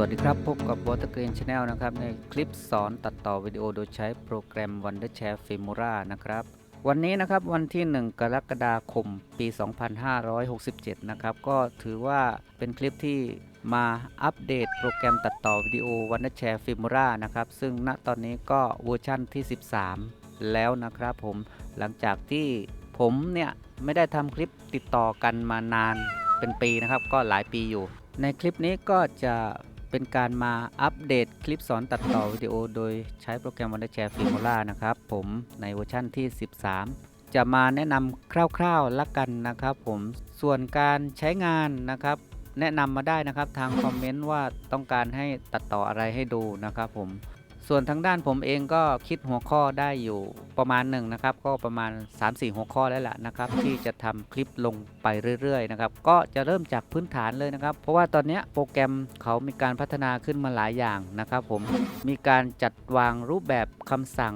วัสดีครับ พบกับ Water Green Channel นะครับ ในคลิปสอนตัดต่อวิดีโอโดยใช้โปรแกรม Wondershare Filmora นะครับ วันนี้นะครับวันที่ 1 กรกฎาคมปี 2567 นะครับ ก็ถือว่าเป็นคลิปที่มาอัปเดตโปรแกรมตัดต่อวิดีโอ Wondershare Filmora นะครับ ซึ่งณตอนนี้ก็เวอร์ชั่นที่ 13 แล้วนะครับผมหลังจากที่ผมเนี่ยไม่ได้ทำคลิปติดต่อกันมานานเป็นปีนะครับ ก็หลายปีอยู่ ในคลิปนี้ก็จะ เป็นการมาอัปเดตคลิปสอนตัดต่อวิดีโอ โดยใช้โปรแกรม Wondershare Filmora นะครับ ผมในเวอร์ชั่นที่ 13 จะมาแนะนำคร่าวๆละกันนะครับ ผมส่วนการใช้งานนะครับ แนะนำมาได้นะครับทางคอมเมนต์ว่าต้องการให้ตัดต่ออะไรให้ดูนะครับ ผม ส่วนทางด้านผมเองก็คิดหัวข้อได้อยู่ประมาณหนึ่งนะครับ ก็ประมาณ 3-4 หัวข้อแล้วล่ะนะครับ ที่จะทำคลิปลงไปเรื่อยๆนะครับก็จะเริ่มจากพื้นฐานเลยนะครับ เพราะว่าตอนนี้โปรแกรมเขามีการพัฒนาขึ้นมาหลายอย่างนะครับผมมีการจัดวางรูปแบบคำสั่ง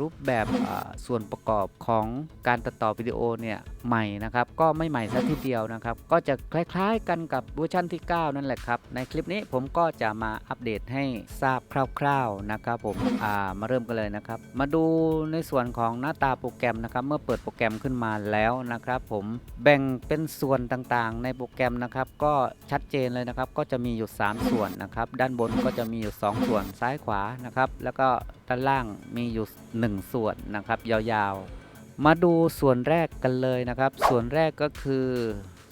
รูปแบบอ่าส่วนประกอบของการตัดต่อวิดีโอเนี่ยใหม่นะครับก็ไม่ใหม่ซะทีเดียวนะครับ ก็จะคล้ายๆกันกับเวอร์ชันที่ 9 นั่นแหละครับในคลิปนี้ผมก็จะมาอัปเดตให้ทราบคร่าว ๆนะครับผมอ่ามาเริ่มกันเลยนะครับ มาดูในส่วนของหน้าตาโปรแกรมนะครับ เมื่อเปิดโปรแกรมขึ้นมาแล้วนะครับ ผมแบ่งเป็นส่วนต่างๆ ในโปรแกรมนะครับ ก็ชัดเจนเลยนะครับ ก็จะมีอยู่ 3 ส่วนนะครับ ด้านบนก็จะมีอยู่ 2 ส่วนซ้ายขวานะครับ แล้วก็ด้านล่างมีอยู่ 1 ส่วนนะครับ ยาวๆ มาดูส่วนแรกกันเลยนะครับ ส่วนแรกก็คือ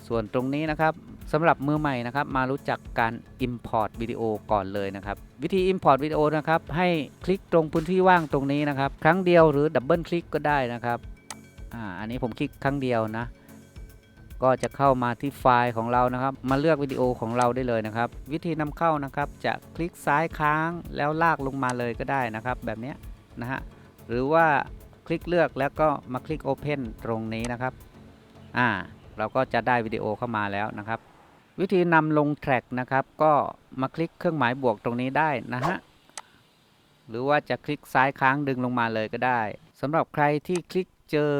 ส่วนตรงนี้นะครับ สำหรับมือใหม่นะครับมารู้จักการ Import วิดีโอก่อนเลยนะครับ วิธี Import วิดีโอนะครับ ให้คลิกตรงพื้นที่ว่างตรงนี้นะครับ ครั้งเดียวหรือดับเบิลคลิกก็ได้นะครับอ่าอันนี้ผมคลิกครั้งเดียวนะ ก็จะเข้ามาที่ไฟล์ของเรานะครับ มาเลือกวิดีโอของเราได้เลยนะครับ วิธีนำเข้านะครับ จะคลิกซ้ายค้างแล้วลากลงมาเลยก็ได้นะครับ แบบนี้นะฮะหรือว่าคลิกเลือกแล้วก็มาคลิก Open ตรงนี้นะครับอ่าเราก็จะได้วิดีโอเข้ามาแล้วนะครับ วิธีนำลงแทร็กนะครับ ก็มาคลิกเครื่องหมายบวกตรงนี้ได้นะฮะ หรือว่าจะคลิกซ้ายค้างดึงลงมาเลยก็ได้สำหรับใครที่คลิกเจอ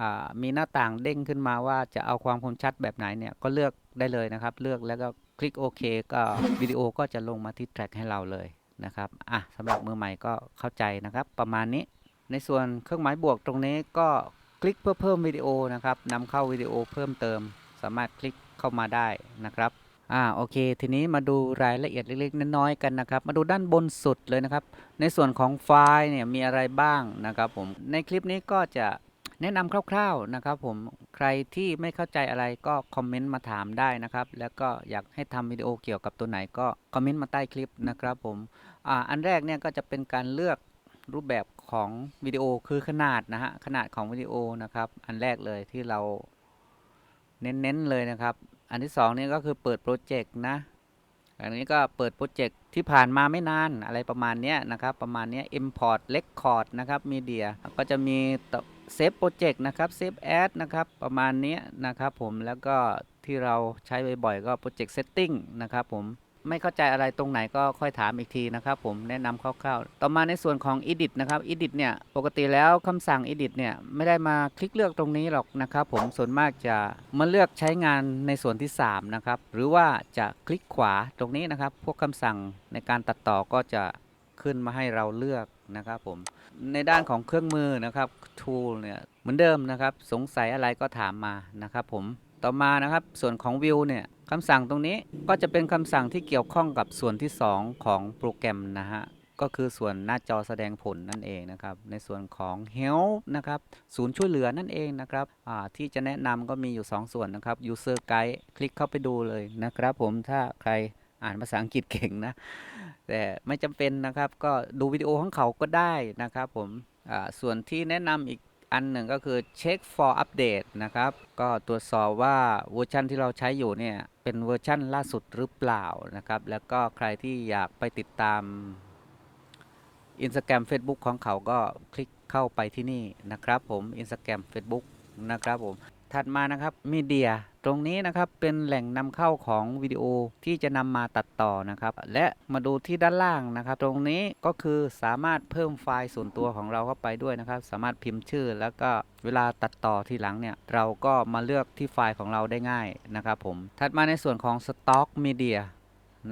อมีหน้าต่างเด้งขึ้นมาว่าจะเอาความคมชัดแบบไหนเนี่ยก็เลือกได้เลยนะครับ เลือกแล้วก็คลิกโอเคก็วิดีโอก็จะลงมาที่แทร็กให้เราเลยนะครับอะสำหรับมือใหม่ก็เข้าใจนะครับประมาณนี้ ในส่วนเครื่องหมายบวกตรงนี้ก็คลิกเพื่อเพิ่มวิดีโอนะครับนำเข้าวิดีโอเพิ่มเติม สามารถคลิก เข้ามาได้นะครับอ่าโอเค ทีนี้มาดูรายละเอียดเล็กๆน้อยๆกันนะครับ มาดูด้านบนสุดเลยนะครับ ในส่วนของไฟล์เนี่ยมีอะไรบ้างนะครับผมในคลิปนี้ก็จะแนะนำคร่าวๆนะครับผมใครที่ไม่เข้าใจอะไรก็คอมเมนต์มาถามได้นะครับ แล้วก็อยากให้ทำวิดีโอเกี่ยวกับตัวไหนก็คอมเมนต์มาใต้คลิปนะครับผมอ่าอันแรกเนี่ยก็จะเป็นการเลือกรูปแบบของวิดีโอคือขนาดนะฮะขนาดของวิดีโอนะครับ อันแรกเลยที่เรา เน้นๆเลยนะครับ อันที่สองนี่ก็คือเปิดโปรเจกต์นะ อันนี้ก็เปิดโปรเจกต์ที่ผ่านมาไม่นานอะไรประมาณนี้นะครับ ประมาณนี้ import record นะครับ media ก็จะมีเซฟโปรเจกต์นะครับเซฟแอดนะครับประมาณนี้นะครับผมแล้วก็ที่เราใช้บ่อยๆก็โปรเจกต์ setting นะครับผม ไม่เข้าใจอะไรตรงไหนก็ค่อยถามอีกทีนะครับผมแนะนำคร่าวๆ ต่อมาในส่วนของ edit นะครับ edit เนี่ยปกติแล้วคำสั่ง edit เนี่ยไม่ได้มาคลิกเลือกตรงนี้หรอกนะครับผมส่วนมากจะมาเลือกใช้งานในส่วนที่3นะครับหรือว่าจะคลิกขวาตรงนี้นะครับ พวกคำสั่งในการตัดต่อก็จะขึ้นมาให้เราเลือกนะครับผมในด้านของเครื่องมือนะครับ tool เนี่ยเหมือนเดิมนะครับ สงสัยอะไรก็ถามมานะครับผม ต่อมานะครับส่วนของ view เนี่ยคำสั่งตรงนี้ก็จะเป็นคำสั่งที่เกี่ยวข้องกับส่วนที่ 2 ของโปรแกรมนะฮะก็คือส่วนหน้าจอแสดงผลนั่นเองนะครับในส่วนของ help นะครับศูนย์ช่วยเหลือนั่นเองนะครับที่จะแนะนำก็มีอยู่ 2 ส่วนนะครับ user guide คลิกเข้าไปดูเลยนะครับผมถ้าใครอ่านภาษาอังกฤษเก่งนะ แต่ไม่จำเป็นนะครับก็ดูวิดีโอของเขาก็ได้นะครับผมส่วนที่แนะนำอีก อันหนึ่งก็คือเช็ค for update นะครับ ก็ตรวจสอบว่าเวอร์ชันที่เราใช้อยู่เนี่ย เป็นเวอร์ชันล่าสุดหรือเปล่านะครับ แล้วก็ใครที่อยากไปติดตาม Instagram Facebook ของเขาก็คลิกเข้าไปที่นี่นะครับผม Instagram Facebook นะครับผม ถัดมานะครับมีเดียตรงนี้นะครับเป็นแหล่งนำเข้าของวิดีโอที่จะนำมาตัดต่อนะครับ และมาดูที่ด้านล่างนะครับ ตรงนี้ก็คือสามารถเพิ่มไฟล์ส่วนตัวของเราเข้าไปด้วยนะครับ สามารถพิมพ์ชื่อ แล้วก็เวลาตัดต่อทีหลังเนี่ยเราก็มาเลือกที่ไฟล์ของเราได้ง่ายนะครับผมถัดมาในส่วนของ Stock Media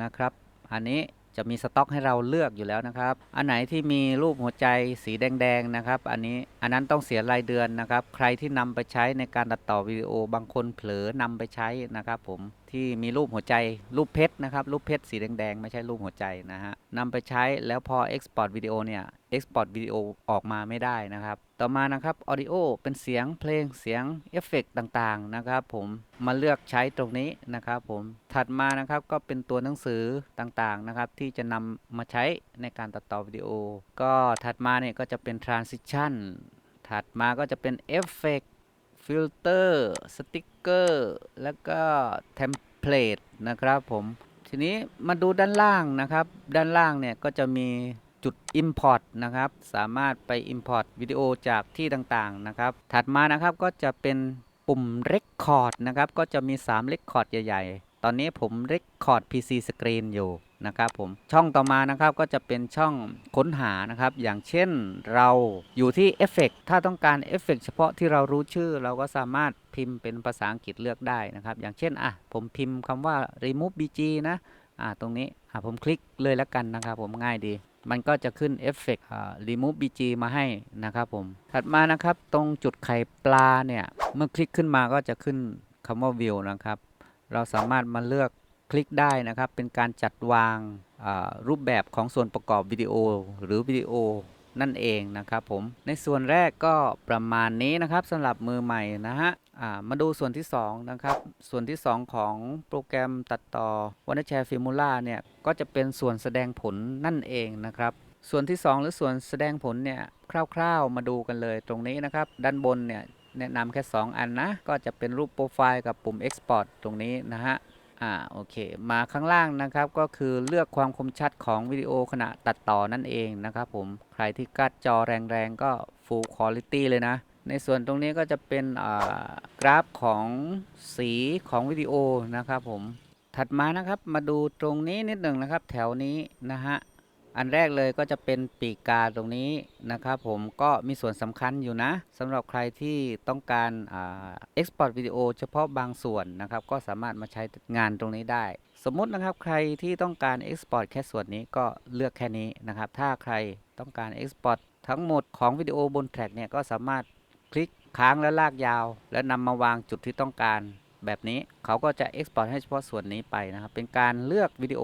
นะครับ อันนี้ จะมีสต็อกให้เราเลือกอยู่แล้วนะครับ อันไหนที่มีรูปหัวใจสีแดงๆนะครับ อันนี้อันนั้นต้องเสียรายเดือนนะครับ ใครที่นำไปใช้ในการตัดต่อวิดีโอบางคนเผลอนำไปใช้นะครับ ผมที่มีรูปหัวใจรูปเพชรนะครับ รูปเพชรสีแดงๆ ไม่ใช่รูปหัวใจนะฮะนำไปใช้แล้วพอ Export วิดีโอเนี่ย Export วิดีโอออกมาไม่ได้นะครับ ต่อมานะครับ Audio เป็นเสียงเพลงเสียงเอฟเฟกต์ต่างๆนะครับผมมาเลือกใช้ตรงนี้นะครับผมถัดมานะครับก็เป็นตัวหนังสือต่างๆนะครับที่จะนำมาใช้ในการตัดต่อวิดีโอ ก็ถัดมาเนี่ยก็จะเป็น Transition ถัดมาก็จะเป็นเอฟเฟกต์ฟิลเตอร์สติ๊กเกอร์แล้วก็เทมเพลตนะครับผมทีนี้มาดูด้านล่างนะครับ ด้านล่างเนี่ยก็จะมี จุด Import นะครับ สามารถไป Import วิดีโอจากที่ต่างๆนะครับ ถัดมานะครับก็จะเป็นปุ่ม Record นะครับ ก็จะมี 3 Record ใหญ่ ๆ ตอนนี้ผม Record PC Screen อยู่นะครับผมช่องต่อมานะครับก็จะเป็นช่องค้นหานะครับ อย่างเช่นเราอยู่ที่เอฟเฟกถ้าต้องการเอฟเฟกเฉพาะที่เรารู้ชื่อ เราก็สามารถพิมพ์เป็นภาษาอังกฤษเลือกได้นะครับ อย่างเช่นอะผมพิมพ์คำว่า remove bg นะอ่าตรงนี้อ่าผมคลิกเลยแล้วกันนะครับผมง่ายดี มันก็จะขึ้นเอฟเฟกต์ remove bg มาให้นะครับผม ถัดมานะครับตรงจุดไข่ปลาเนี่ย เมื่อคลิกขึ้นมาก็จะขึ้นคำว่า view นะครับ เราสามารถมาเลือกคลิกได้นะครับ เป็นการจัดวางรูปแบบของส่วนประกอบวิดีโอหรือวิดีโอนั่นเองนะครับผม ในส่วนแรกก็ประมาณนี้นะครับสำหรับมือใหม่นะฮะ มาดูส่วนที่2นะครับ ส่วนที่ 2 ของโปรแกรมตัดต่อ Wondershare Filmora เนี่ย ก็จะเป็นส่วนแสดงผลนั่นเองนะครับ ส่วนที่ 2 หรือส่วนแสดงผลเนี่ย คร่าวๆ มาดูกันเลยตรงนี้นะครับ ด้านบนเนี่ย แนะนำแค่ 2 อันนะ ก็จะเป็นรูปโปรไฟล์กับปุ่ม Export ตรงนี้นะฮะ อ่า โอเค มาข้างล่างนะครับ ก็คือเลือกความคมชัดของวิดีโอขณะตัดต่อนั่นเองนะครับผม ใครที่กัดจอแรงๆ ก็ Full Quality เลยนะ ในส่วนตรงนี้ก็จะเป็นกราฟของสีของวิดีโอนะครับผมถัดมานะครับมาดูตรงนี้นิดหนึ่งนะครับ แถวนี้นะฮะอันแรกเลยก็จะเป็นปีกกาตรงนี้นะครับผมก็มีส่วนสำคัญอยู่นะสำหรับใครที่ต้องการเอ่า export วิดีโอเฉพาะบางส่วนนะครับ ก็สามารถมาใช้งานตรงนี้ได้ สมมุตินะครับใครที่ต้องการ export แค่ส่วนนี้ก็เลือกแค่นี้นะครับ ถ้าใครต้องการ export ทั้งหมดของวิดีโอบนแทร็กเนี่ยก็สามารถ คลิกค้างแล้วลากยาว แล้วนำมาวางจุดที่ต้องการ แบบนี้เขาก็จะ export ให้เฉพาะส่วนนี้ไปนะครับ เป็นการเลือกวิดีโอ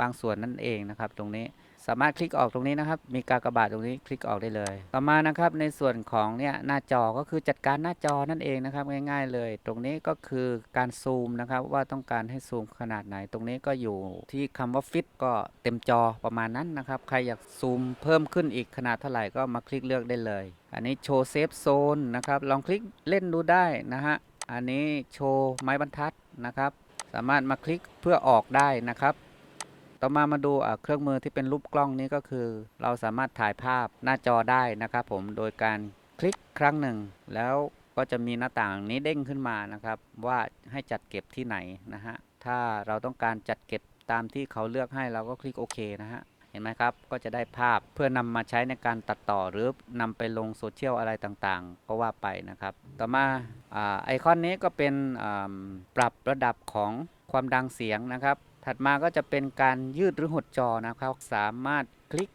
บางส่วนนั่นเองนะครับ ตรงนี้ สามารถคลิกออกตรงนี้นะครับ มีกากบาทตรงนี้คลิกออกได้เลย ต่อมานะครับในส่วนของเนี่ยหน้าจอก็คือจัดการหน้าจอนั่นเองนะครับง่ายๆเลย ตรงนี้ก็คือการซูมนะครับว่าต้องการให้ซูมขนาดไหน ตรงนี้ก็อยู่ที่คำว่าฟิตก็เต็มจอประมาณนั้นนะครับใครอยากซูมเพิ่มขึ้นอีกขนาดเท่าไหร่ก็มาคลิกเลือกได้เลย อันนี้โชว์เซฟโซนนะครับลองคลิกเล่นดูได้นะฮะอันนี้โชว์ไม้บรรทัดนะครับ สามารถมาคลิกเพื่อออกได้นะครับ ต่อมามาดูเครื่องมือที่เป็นรูปกล้องนี้ก็คือ เราสามารถถ่ายภาพหน้าจอได้นะครับผมโดยการคลิกครั้งหนึ่ง แล้วก็จะมีหน้าต่างนี้เด้งขึ้นมานะครับ ว่าให้จัดเก็บที่ไหนนะฮะถ้าเราต้องการจัดเก็บตามที่เขาเลือกให้เราก็คลิกโอเคนะฮะเห็นไหมครับ ก็จะได้ภาพเพื่อนำมาใช้ในการตัดต่อหรือนำไปลงโซเชียลอะไรต่างๆ ก็ว่าไปนะครับ ต่อมาอไอคอนนี้ก็เป็นปรับระดับของความดังเสียงนะครับ ถัดมาก็จะเป็นการยืดหรือหดจอนะครับ สามารถคลิก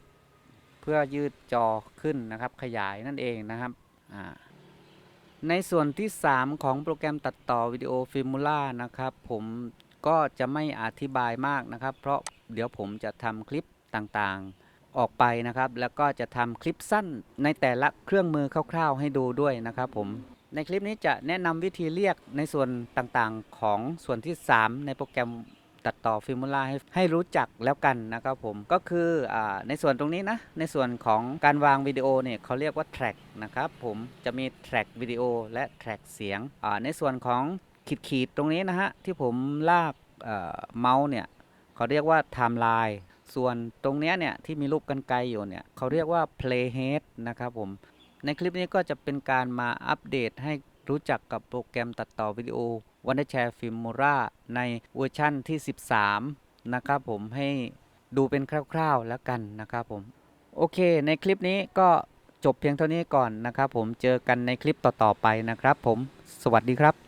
เพื่อยืดจอขึ้นนะครับ ขยายนั่นเองนะครับ ในส่วนที่ 3 ของโปรแกรมตัดต่อวิดีโอฟิมูล่านะครับ ผมก็จะไม่อธิบายมากนะครับ เพราะเดี๋ยวผมจะทำคลิปต่างๆออกไปนะครับ แล้วก็จะทำคลิปสั้นในแต่ละเครื่องมือคร่าวๆ ให้ดูด้วยนะครับผมในคลิปนี้จะแนะนำวิธีเรียกในส่วนต่างๆ ของส่วนที่ 3 ในโปรแกรม ตัดต่อฟิล์มูล่าให้ให้รู้จักแล้วกันนะครับผมก็คืออในส่วนตรงนี้นะ ในส่วนของการวางวิดีโอเนี่ยเขาเรียกว่าแทร็กนะครับผมจะมีแทร็กวิดีโอและแทร็กเสียงในส่วนของขีดๆตรงนี้นะฮะที่ผมลากเอ่อเมาส์เนี่ยเขาเรียกว่าไทม์ไลน์ส่วนตรงเนี้ยเนี่ยที่มีรูปกันไกลอยู่เนี่ยเขาเรียกว่า playhead นะครับผมในคลิปนี้ก็จะเป็นการมาอัปเดตให้รู้จักกับโปรแกรมตัดต่อวิดีโอ Wondershare Filmora ในเวอร์ชั่นที่ 13 นะครับผมให้ดูเป็นคร่าวๆแล้วกันนะครับผม โอเค ในคลิปนี้ก็จบเพียงเท่านี้ก่อนนะครับผมเจอกันในคลิปต่อๆไปนะครับผม สวัสดีครับ